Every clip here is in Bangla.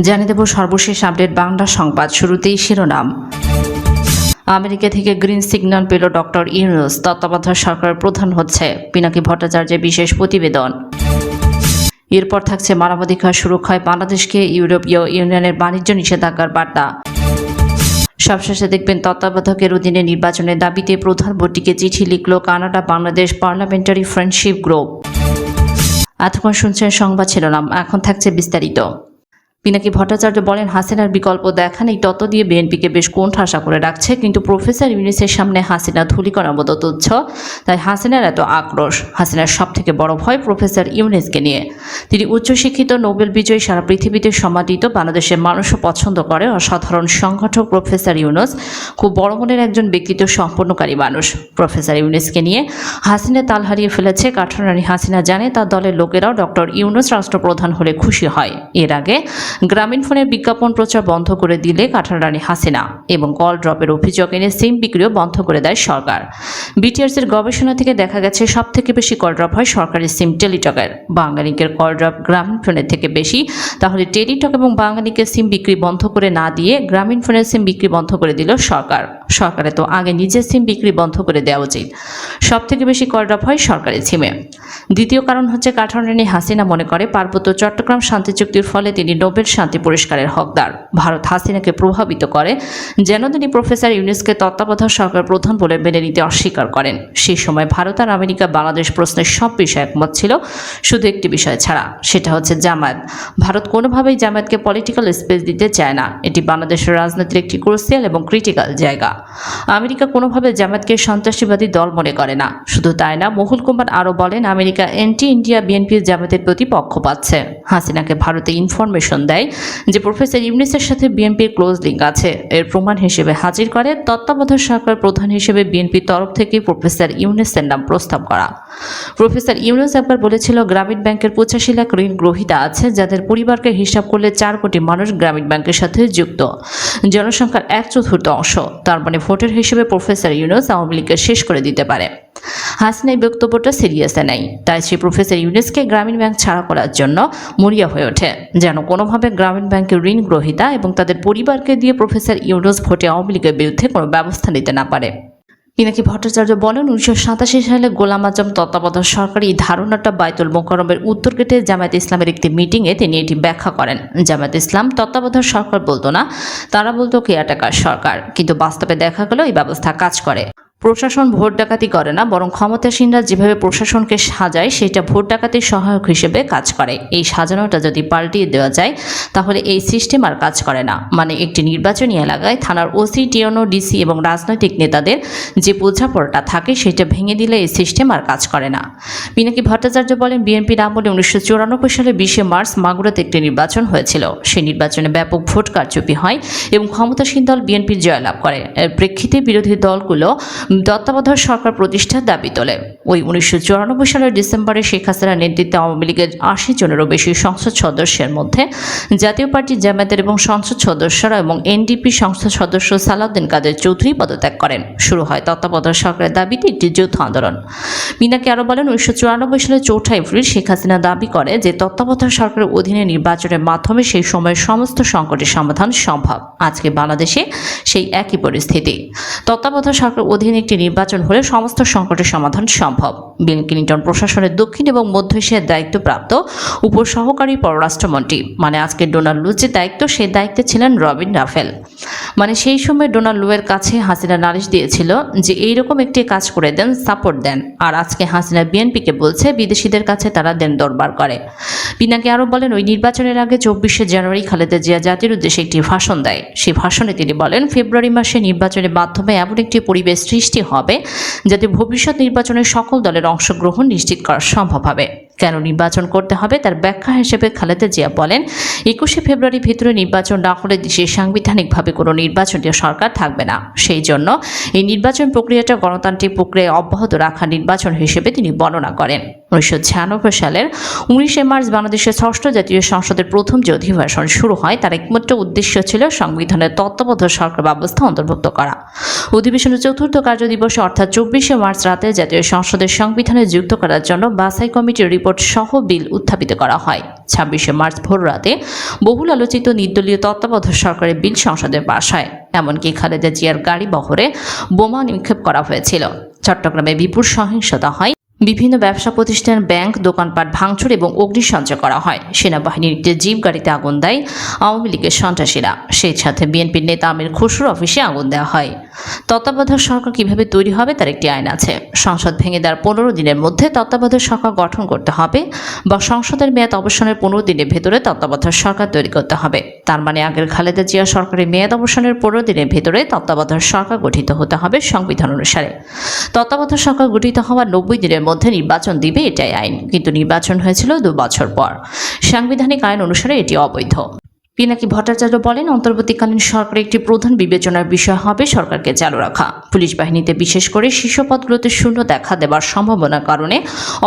জানিয়ে দেব সর্বশেষ আপডেট বাংলা সংবাদ শুরুতেই শিরোনাম। আমেরিকা থেকে গ্রিন সিগন্যাল পেল ডক্টর ইউনুস। তত্ত্বাবধায়ক সরকারের প্রধান হচ্ছে পিনাকি ভট্টাচার্যের বিশেষ প্রতিবেদন। এরপর থাকছে মানবাধিকার সুরক্ষায় বাংলাদেশকে ইউরোপীয় ইউনিয়নের বাণিজ্য নিষেধাজ্ঞার বার্তা। সবশেষে দেখবেন তত্ত্বাবধায়কের অধীনে নির্বাচনের দাবিতে প্রধান ভোটটিকে চিঠি লিখল Canada Bangladesh parliamentary friendship group. এতক্ষণ শুনছেন সংবাদ শিরোনাম। এখন থাকছে বিস্তারিত। পিনাকি ভট্টাচার্য বলেন, হাসিনার বিকল্প দেখা নেই তত দিয়ে বিএনপিকে বেশ কোণঠাসা করে রাখছে, কিন্তু প্রফেসর ইউনিসের সামনে হাসিনা ধুলিকণার মতো তুচ্ছ। তাই হাসিনার এত আক্রোশ, হাসিনার সব থেকে বড় ভয় প্রফেসর ইউনিসকে নিয়ে। তিনি উচ্চশিক্ষিত, নোবেল বিজয়ী, সারা পৃথিবীতে সমাদিত, বাংলাদেশের মানুষও পছন্দ করে অসাধারণ সংগঠক প্রফেসর ইউনুস। খুব বড় মনের একজন ব্যক্তিত্ব, সম্পন্নকারী মানুষ প্রফেসর ইউনুসকে নিয়ে। হাসিনা তাল হারিয়ে ফেলেছে, কাঠারানি হাসিনা জানে তার দলের লোকেরাও ডক্টর ইউনুস রাষ্ট্রপ্রধান হলে খুশি হয়। এর আগে গ্রামীণ ফোনের বিজ্ঞাপন প্রচার বন্ধ করে দিলে কাঠারানি হাসিনা এবং কল ড্রপের অভিযোগ এনে সিম বিক্রিও বন্ধ করে দেয় সরকার। বিটিআরসির গবেষণা থেকে দেখা গেছে সব থেকে বেশি কল ড্রপ হয় সরকারি সিম টেলিটকের। বাঙালিকের কল ড্রপ গ্রামীণ ফোনের থেকে বেশি, তাহলে টেলিটক এবং বাঙালিকের সিম বিক্রি বন্ধ করে না দিয়ে গ্রামীণ ফোনের সিম বিক্রি বন্ধ করে দিল সরকার। সরকারে তো আগে নিজের সিম বিক্রি বন্ধ করে দেওয়া উচিত। সব থেকে বেশি কল ড্রপ হয় সরকারি সিমে। দ্বিতীয় কারণ হচ্ছে কাঠারানি হাসিনা মনে করে, পার্বত্য চট্টগ্রাম শান্তি চুক্তির ফলে তিনি নোবেল শান্তি পুরস্কারের হকদার। ভারত হাসিনাকে প্রভাবিত করে, যেন তিনি প্রফেসর ইউনিসকে তত্ত্বাবধায়ক সরকার প্রধান বলে মেনে নিতে অস্বীকার করেন। সেই সময় ভারত আর আমেরিকা বাংলাদেশ প্রশ্নের সব বিষয়ে একমত ছিল, শুধু একটি বিষয় ছাড়া, সেটা হচ্ছে জামায়াত। ভারত কোনোভাবেই জামায়াতকে পলিটিক্যাল স্পেস দিতে চায় না। এটি বাংলাদেশের রাজনীতির একটি ক্রুসিয়াল এবং ক্রিটিক্যাল জায়গা। আমেরিকা কোনোভাবে জামায়াতকে সন্ত্রাসীবাদী দল মনে করে না। শুধু তাই না, মহুল কুমার আরও বলেন, আমেরিকা এন্টি ইন্ডিয়া বিএনপির জামায়াতের প্রতি পক্ষ পাচ্ছে। হাসিনাকে ভারতে ইনফরমেশন দেয়। যে প্রফেসর ইউনিসের সাথে বিএনপির ক্লোজ লিঙ্ক আছে। এর প্রমাণ হিসেবে হাজির করে তত্ত্বাবধায়ক সরকার প্রধান হিসেবে বিএনপির তরফ থেকে প্রফেসর ইউনিসের নাম প্রস্তাব করা। প্রফেসর ইউনুস একবার বলেছিল, গ্রামীণ ব্যাংকের পঁচাশি লাখ ঋণ গ্রহীতা আছে, যাদের পরিবারকে হিসাব করলে চার কোটি মানুষ গ্রামীণ ব্যাংকের সাথে যুক্ত। জনসংখ্যার এক চতুর্থ অংশ তার মানে ভোটের হিসেবে প্রফেসর ইউনুস আওয়ামী লীগকে শেষ করে দিতে পারে। হাসিনা এই বক্তব্যটা সিরিয়াসে নেই। তাই সে প্রফেসর ইউনুসকে গ্রামীণ ব্যাংক ছাড়া করার জন্য মরিয়া হয়ে ওঠে। যেন কোনোভাবে গ্রামীণ ব্যাংকের ঋণ গ্রহীতা এবং তাদের পরিবারকে দিয়ে প্রফেসর ইউনুস ভোটে আওয়ামী লীগের বিরুদ্ধে কোনো ব্যবস্থা নিতে না পারে। পিনাকি ভট্টাচার্য বলেন, উনিশশো সাতাশি সালে গোলাম আজম তত্ত্বাবধায়ক সরকারি এই ধারণাটা বাইতুল মোকরমের উত্তর গেটে জামায়াত ইসলামের একটি মিটিংয়ে তিনি এটি ব্যাখ্যা করেন। জামায়াত ইসলাম তত্ত্বাবধায়ক সরকার বলতো না, তারা বলতো কেয়ারটেকার সরকার। কিন্তু বাস্তবে দেখা গেল এই ব্যবস্থা কাজ করে। প্রশাসন ভোট ডাকাতি করে না, বরং ক্ষমতাসীনরা যেভাবে প্রশাসনকে সাজায়, সেটা ভোট ডাকাতির সহায়ক হিসেবে কাজ করে। এই সাজানোটা যদি পাল্টিয়ে দেওয়া যায়, তাহলে এই সিস্টেম আর কাজ করে না। মানে একটি নির্বাচনী এলাকায় থানার ওসি টিওনো ডিসি এবং রাজনৈতিক নেতাদের যে বোঝাপড়াটা থাকে, সেটা ভেঙে দিলে এই সিস্টেম আর কাজ করে না। পিনাকি ভট্টাচার্য বলেন বিএনপির আমলে উনিশশো চুরানব্বই সালে বিশে মার্চ মাগুরাতে একটি নির্বাচন হয়েছিল। সেই নির্বাচনে ব্যাপক ভোট কারচুপি হয় এবং ক্ষমতাসীন দল বিএনপির জয়লাভ করে। এর প্রেক্ষিতে বিরোধী দলগুলো তত্ত্বাবধায়ক সরকার প্রতিষ্ঠার দাবি তোলে। ওই উনিশশো চুরানব্বই সালের ডিসেম্বরে শেখ হাসিনার নেতৃত্বে আওয়ামী লীগের আশি জনেরও বেশি সংসদ সদস্যের মধ্যে জাতীয় পার্টি জামায়াতের এবং সংসদ সদস্যরা এবং এনডিপি সংসদ সদস্য সালাউদ্দিন কাদের চৌধুরী পদত্যাগ করেন। শুরু হয় তত্ত্বাবধায়ক সরকারের দাবিতে একটি যৌথ আন্দোলন। মিনাকে আরও বলেন, উনিশশো চুরানব্বই সালের চৌঠা এপ্রিল শেখ হাসিনা দাবি করে যে তত্ত্বাবধায়ক সরকারের অধীনে নির্বাচনের মাধ্যমে সেই সময়ের সমস্ত সংকটের সমাধান সম্ভব। আজকে বাংলাদেশে সেই একই পরিস্থিতি। তত্ত্বাবধায়ক সরকার অধীনে একটি নির্বাচন হলে সমস্ত সংকটের সমাধান সম্ভব। বিল ক্লিন্টন প্রশাসনের দক্ষিণ এবং মধ্য এশিয়ার দায়িত্বপ্রাপ্ত উপসহকারী পররাষ্ট্রমন্ত্রী। মানে আজকে ডোনাল্ড লু যে দায়িত্ব, সেই দায়িত্বে ছিলেন রবিন রাফেল। মানে সেই সময় ডোনাল্ড লুয়ের কাছে হাসিনা নালিশ দিয়েছিল যে এইরকম একটি কাজ করে দেন, সাপোর্ট দেন। আর আজকে হাসিনা বিএনপিকে বলছে, বিদেশিদের কাছে তারা দেন দরবার করে। পিনাকে আরও বলেন, ওই নির্বাচনের আগে চব্বিশে জানুয়ারি খালেদা জিয়া জাতির উদ্দেশ্যে একটি ভাষণ দেয়। সেই ভাষণে তিনি বলেন, ফেব্রুয়ারি মাসে নির্বাচনের মাধ্যমে এমন একটি পরিবেশ সৃষ্টি হবে যাতে ভবিষ্যৎ নির্বাচনে সকল দলের অংশগ্রহণ নিশ্চিত করা সম্ভব হবে। কেন নির্বাচন করতে হবে? তার ব্যাখ্যা হিসেবে খালেদা জিয়া বলেন, একুশে ফেব্রুয়ারি ভিতরে নির্বাচন না হলে দেশে সাংবিধানিকভাবে কোনো নির্বাচনীয় সরকার থাকবে না। সেই জন্য এই নির্বাচন প্রক্রিয়াটা গণতান্ত্রিক প্রক্রিয়া অব্যাহত রাখা নির্বাচন হিসেবে তিনি বর্ণনা করেন। উনিশশো ছিয়ানব্বই সালের উনিশে মার্চ বাংলাদেশের ষষ্ঠ জাতীয় সংসদের প্রথম যে অধিবেশন শুরু হয়, তার একমাত্র উদ্দেশ্য ছিল সংবিধানের তত্ত্বাবধায়ক সরকার ব্যবস্থা অন্তর্ভুক্ত করা। অধিবেশনের চতুর্থ কার্যদিবসে, অর্থাৎ চব্বিশে মার্চ রাতে জাতীয় সংসদের সংবিধানে যুক্ত করার জন্য বাসাই কমিটির রিপোর্ট সংকট সহ বিল উত্থাপিত করা হয়। ছাব্বিশে মার্চ ভোর রাতে বহুল আলোচিত নির্দলীয় তত্ত্বাবধায়ক সরকারের বিল সংসদে পাশ হয়। এমনকি খালেদা জিয়ার গাড়ি বহরে বোমা নিক্ষেপ করা হয়েছিল। চট্টগ্রামে বিপুল সহিংসতা হয়। বিভিন্ন ব্যবসা প্রতিষ্ঠান, ব্যাংক, দোকানপাট ভাঙচুর এবং অগ্নিসঞ্চয় করা হয়। সেনাবাহিনীর একটি জিপ গাড়িতে আগুন দেয় আওয়ামী লীগের সন্ত্রাসীরা। সেই সাথে বিএনপির নেতা আমির খুসরুর অফিসে আগুন দেওয়া হয়। তত্ত্বাবধায়ক সরকার কীভাবে তৈরি হবে তার একটি আইন আছে। সংসদ ভেঙে দেওয়ার পনেরো দিনের মধ্যে তত্ত্বাবধায়ক সরকার গঠন করতে হবে বা সংসদের মেয়াদ অবসানের পনেরো দিনের ভেতরে তত্ত্বাবধায়ক সরকার তৈরি করতে হবে। তার মানে আগের খালেদা জিয়া সরকারের মেয়াদ অবসানের পনেরো দিনের ভেতরে তত্ত্বাবধায়ক সরকার গঠিত হতে হবে সংবিধান অনুসারে। তত্ত্বাবধায়ক সরকার গঠিত হওয়ার নব্বই দিনের মধ্যে নির্বাচন দিবে এটাই আইন। কিন্তু নির্বাচন হয়েছিল দু বছর পর। সাংবিধানিক আইন অনুসারে এটি অবৈধ। পিনাকি ভট্টাচার্য বলেন, অন্তর্বর্তীকালীন সরকারের একটি প্রধান বিবেচনার বিষয় হবে সরকারকে চালু রাখা। পুলিশ বাহিনীতে বিশেষ করে শীর্ষ পদগুলোতে শূন্য দেখা দেওয়ার সম্ভাবনার কারণে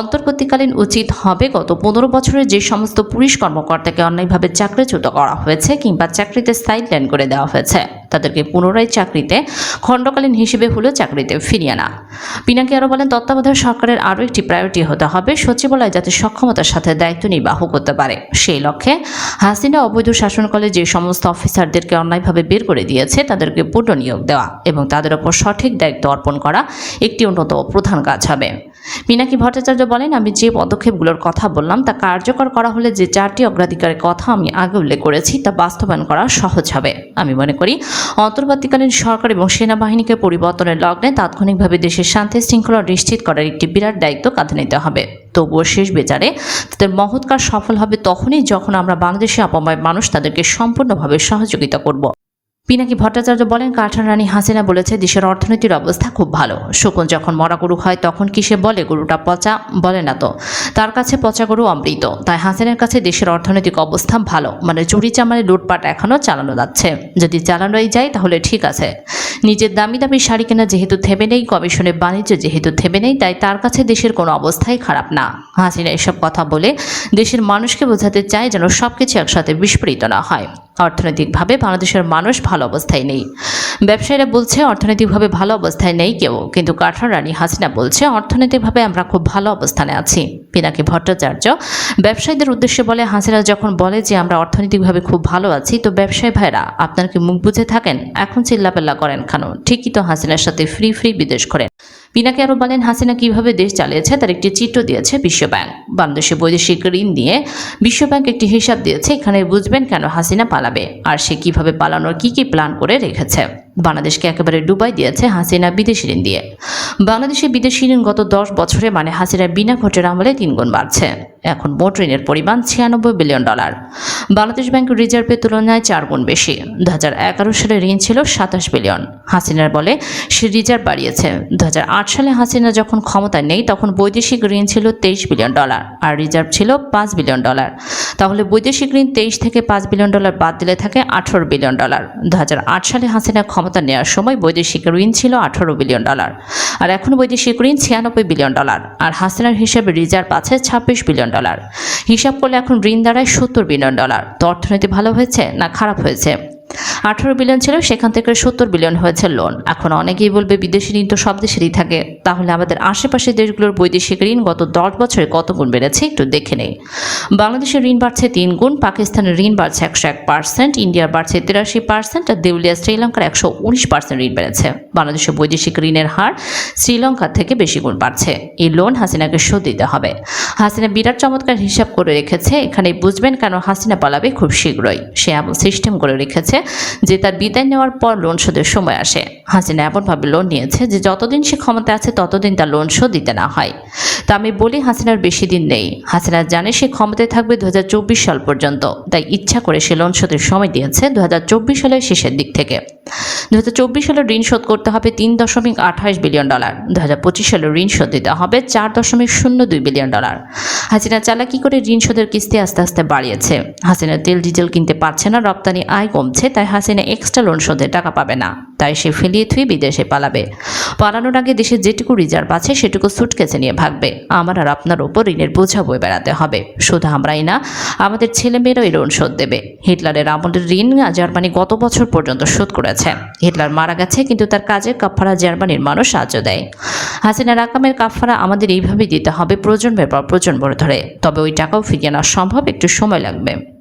অন্তর্বর্তীকালীন উচিত হবে গত পনেরো বছরে যে সমস্ত পুলিশ কর্মকর্তাকে অন্যায়ভাবে চাকরিচ্যুত করা হয়েছে কিংবা চাকরিতে সাইডলাইন করে দেওয়া হয়েছে, তাদেরকে পুনরায় চাকরিতে খণ্ডকালীন হিসেবে হলেও চাকরিতে ফিরিয়ে আনা। পিনাকি আরও বলেন, তত্ত্বাবধায়ক সরকারের আরও একটি প্রায়োরিটি হতে হবে সচিবালয় যাতে সক্ষমতার সাথে দায়িত্ব নির্বাহ করতে পারে। সেই লক্ষ্যে হাসিনা অবৈধ শাসনকালে যে সমস্ত অফিসারদেরকে অন্যায়ভাবে বের করে দিয়েছে, তাদেরকে পুনর্নিয়োগ দেওয়া এবং তাদের ওপর সঠিক দায়িত্ব অর্পণ করা একটি অন্যতম প্রধান কাজ হবে। পিনাকি ভট্টাচার্য বলেন, আমি যে পদক্ষেপগুলোর কথা বললাম, তা কার্যকর করা হলে যে চারটি অগ্রাধিকারের কথা আমি আগে উল্লেখ করেছি, তা বাস্তবায়ন করা সহজ হবে। আমি মনে করি, অন্তর্বর্তীকালীন সরকার এবং সেনাবাহিনীকে পরিবর্তনের লগ্নে তাৎক্ষণিকভাবে দেশের শান্তি শৃঙ্খলা নিশ্চিত করার একটি বিরাট দায়িত্ব কাঁধে নিতে হবে। তবুও শেষ বিচারে তাদের মহৎ কাজ সফল হবে তখনই যখন আমরা বাংলাদেশে অপময় মানুষ তাদেরকে সম্পূর্ণভাবে সহযোগিতা করব। পিনাকি ভট্টাচার্য বলেন কাঠার রানী হাসিনা বলেছে, দেশের অর্থনীতির অবস্থা খুব ভালো। শকুন যখন মরা গরু হয়, তখন কি সে বলে, গরুটা পচা? বলে না তো। তার কাছে পচা গরু অমৃত। তাই হাসিনার কাছে দেশের অর্থনৈতিক অবস্থা ভালো। মানে চুরি চামারে লুটপাট এখনও চালানো যাচ্ছে। যদি চালানোই যায়, তাহলে ঠিক আছে। নিজের দামি দামি শাড়ি কেনা যেহেতু থেমে নেই কমিশনের বাণিজ্য যেহেতু থেমে নেই, তাই তার কাছে দেশের কোনো অবস্থাই খারাপ না। হাসিনা এসব কথা বলে, দেশের মানুষকে বোঝাতে চায় যেন সব কিছু একসাথে বিস্ফোরিত না হয়। অর্থনৈতিকভাবে বাংলাদেশের মানুষ ভালো অবস্থায় নেই। ব্যবসায়ীরা বলছে, অর্থনৈতিকভাবে ভালো অবস্থায় নেই কেউ। কিন্তু কাঠার রানী হাসিনা বলছে, অর্থনৈতিকভাবে আমরা খুব ভালো অবস্থানে আছি। পিনাকি ভট্টাচার্য, ব্যবসায়ীদের উদ্দেশ্যে বলে, হাসিনা যখন বলে যে আমরা অর্থনৈতিকভাবে খুব ভালো আছি, তো ব্যবসায়ী ভাইরা, আপনার কি মুখ বুঝে থাকেন? এখন চিল্লাপাল্লা করেন কেন ঠিকই তো হাসিনার সাথে ফ্রি ফ্রি বিদেশ করেন। পিনাকি আরও বলেন, হাসিনা কীভাবে দেশ চালিয়েছে তার একটি চিত্র দিয়েছে বিশ্বব্যাংক। বাংলাদেশে বৈদেশিক ঋণ দিয়ে বিশ্বব্যাংক একটি হিসাব দিয়েছে। এখানে বুঝবেন কেন হাসিনা পালাবে। আর সে কীভাবে পালানোর কি কি প্ল্যান করে রেখেছে। বাংলাদেশকে একেবারে ডুবাই দিয়েছে হাসিনা বিদেশি ঋণ দিয়ে। বাংলাদেশে বিদেশি ঋণ গত দশ বছরে মানে হাসিনার বিনা ভোটের আমলে তিন গুণ বাড়ছে। এখন মোট ঋণের পরিমাণ ছিয়ানব্বই বিলিয়ন ডলার। বাংলাদেশ ব্যাংকের রিজার্ভের তুলনায় চার গুণ বেশি। দু হাজার এগারো সালে ঋণ ছিল সাতাশ বিলিয়ন। হাসিনার বলে সে রিজার্ভ বাড়িয়েছে। দু হাজার আট সালে হাসিনা যখন ক্ষমতায় নেই, তখন বৈদেশিক ঋণ ছিল তেইশ বিলিয়ন ডলার আর রিজার্ভ ছিল পাঁচ বিলিয়ন ডলার। তাহলে বৈদেশিক ঋণ তেইশ থেকে পাঁচ বিলিয়ন ডলার বাদ দিলে থাকে আঠারো বিলিয়ন ডলার। দু হাজার আট সালে হাসিনা ক্ষমতা নেওয়ার সময় বৈদেশিক ঋণ ছিল আঠারো বিলিয়ন ডলার আর এখন বৈদেশিক ঋণ ছিয়ানব্বই বিলিয়ন ডলার আর হাসিনার হিসেবে রিজার্ভ আছে ছাব্বিশ বিলিয়ন ডলার। হিসাব করলে এখন ঋণ দাঁড়ায় সত্তর বিলিয়ন ডলার। তো অর্থনীতি ভালো হয়েছে না খারাপ হয়েছে? আঠারো বিলিয়ন ছিল, সেখান থেকে সত্তর বিলিয়ন হয়েছে লোন এখন অনেকেই বলবে বিদেশি ঋণ তো সব দেশেরই থাকে। তাহলে আমাদের আশেপাশের দেশগুলোর বৈদেশিক ঋণ গত দশ বছরে কত গুণ বেড়েছে একটু দেখে নেই। বাংলাদেশের ঋণ বাড়ছে তিন গুণ, পাকিস্তানের ঋণ বাড়ছে একশো এক পার্সেন্ট, ইন্ডিয়ার বাড়ছে তিরাশি পার্সেন্ট, আর দেউলিয়া শ্রীলঙ্কার একশো উনিশ পার্সেন্ট ঋণ বেড়েছে। বাংলাদেশের বৈদেশিক ঋণের হার শ্রীলঙ্কার থেকে বেশি গুণ বাড়ছে। এই লোন হাসিনাকে শোধ দিতে হবে। হাসিনা বিরাট চমৎকার হিসাব করে রেখেছে। এখানে বুঝবেন কেন হাসিনা পালাবে খুব শীঘ্রই। সে এমন সিস্টেম করে রেখেছে যে তার বিদায় নেওয়ার পর লোন শোধের সময় আসে। হাসিনা এমনভাবে লোন নিয়েছে যে যতদিন সে ক্ষমতা আছে, ততদিন তার লোন শোধ দিতে না হয়। তা আমি বলি হাসিনার বেশি দিন নেই। হাসিনা জানে সে ক্ষমতায় থাকবে দু হাজার চব্বিশ সাল পর্যন্ত, তাই ইচ্ছা করে সে লোন শোধের সময় দিয়েছে দু হাজার চব্বিশ সালের শেষের দিক থেকে। দু সালের ঋণ শোধ করতে হবে তিন দশমিক আঠাশ বিলিয়ন ডলার। দু সালের ঋণ শোধ দিতে হবে চার দশমিক শূন্য দুই বিলিয়ন ডলার। হাসিনা চালাকি করে ঋণ শোধের কিস্তি আস্তে আস্তে বাড়িয়েছে। হাসিনা তেল, ডিজেল কিনতে পারছে না, রপ্তানি আয় কমছে তাই হাসিনা এক্সট্রা লোন শোধের টাকা পাবে না। তাই সে ফেলিয়ে থুই বিদেশে পালাবে। পালানোর আগে দেশে যেটুকু রিজার্ভ আছে, সেটুকু সুটকেছে নিয়ে ভাগবে। আমার আর আপনার ওপর ঋণের বোঝা বয়ে বেড়াতে হবে। শুধু আমরাই না, আমাদের ছেলেমেয়েরাও এই লোন শোধ দেবে। হিটলারের আমলের ঋণ জার্মানি গত বছর পর্যন্ত শোধ করেছে। হিটলার মারা গেছে, কিন্তু তার কাজের কাফারা জার্মানির মানুষ সাহায্য দেয়। হাসিনা রাকামের কাফারা আমাদের এইভাবেই দিতে হবে প্রজন্মের পর প্রয়োজন বলে ধরে। তবে ওই টাকাও ফিরিয়ে আনা সম্ভব, একটু সময় লাগবে।